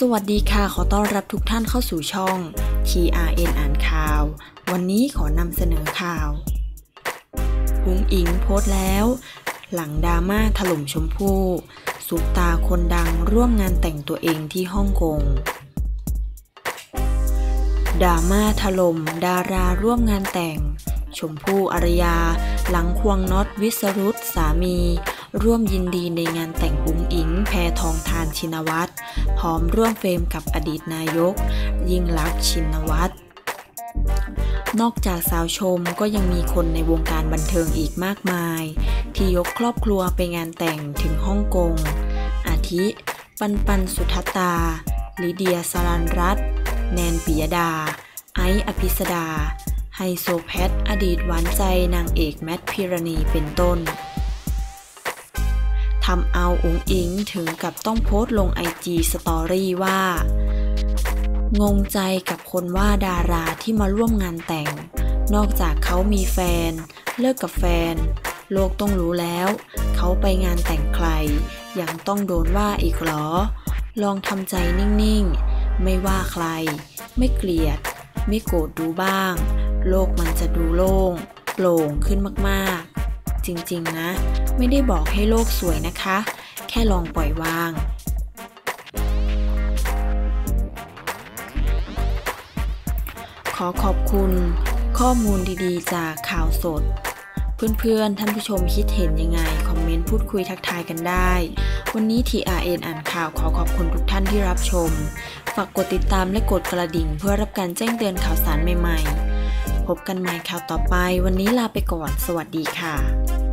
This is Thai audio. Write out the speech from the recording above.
สวัสดีค่ะ ขอต้อนรับทุกท่านเข้าสู่ช่อง TRN อ่านข่าว วันนี้ขอนำเสนอข่าวพุงอิงโพสต์แล้ว หลังดราม่าถล่มชมพู่สุปตาคนดังร่วมงานแต่งตัวเองที่ฮ่องกงดราม่าถล่มดาราร่วมงานแต่ง ชมพู่อารยา หลังควงน็อตวิสรุตสามี ร่วมยินดีในงานแต่งอุ้งอิง แพทองทานชินวัตรพร้อมร่วมเฟรมกับอดีตนายก ยิ่งลักษณ์ชินวัตรนอกจากสาวชมก็ยังมีคนในวงการบันเทิงอีกมากมาย ที่ยกครอบครัวไปงานแต่งถึงฮ่องกง อาทิ ปันปันสุทตา ลิเดียสรันรัตแนนปิยดา ไอซ์อภิสดา ไฮโซแพทอดีตหวานใจนางเอกแมทพิรณีเป็นต้นทำเอาองอิงถึงกับต้องโพสต์ลงไอจีสตอรี่ว่า งงใจกับคนว่าดาราที่มาร่วมงานแต่ง นอกจากเขามีแฟน เลิกกับแฟน โลกต้องรู้แล้ว เขาไปงานแต่งใคร ยังต้องโดนว่าอีกหรอ ลองทำใจนิ่งๆ ไม่ว่าใคร ไม่เกลียด ไม่โกรธดูบ้าง โลกมันจะดูโล่งโปร่งขึ้นมากๆ จริงๆนะ ไม่ได้บอกให้โลกสวยนะคะ แค่ลองปล่อยวางขอขอบคุณข้อมูลดีๆ จากข่าวสด เพื่อนๆ ท่านผู้ชมคิดเห็นยังไง คอมเมนต์พูดคุยทักทายกันได้ วันนี้ TRN อ่านข่าวขอขอบคุณทุกท่านที่รับชม ฝากกดติดตามและกดกระดิ่งเพื่อรับการแจ้งเตือนข่าวสารใหม่ๆ พบกันใหม่ข่าวต่อไป วันนี้ลาไปก่อน สวัสดีค่ะ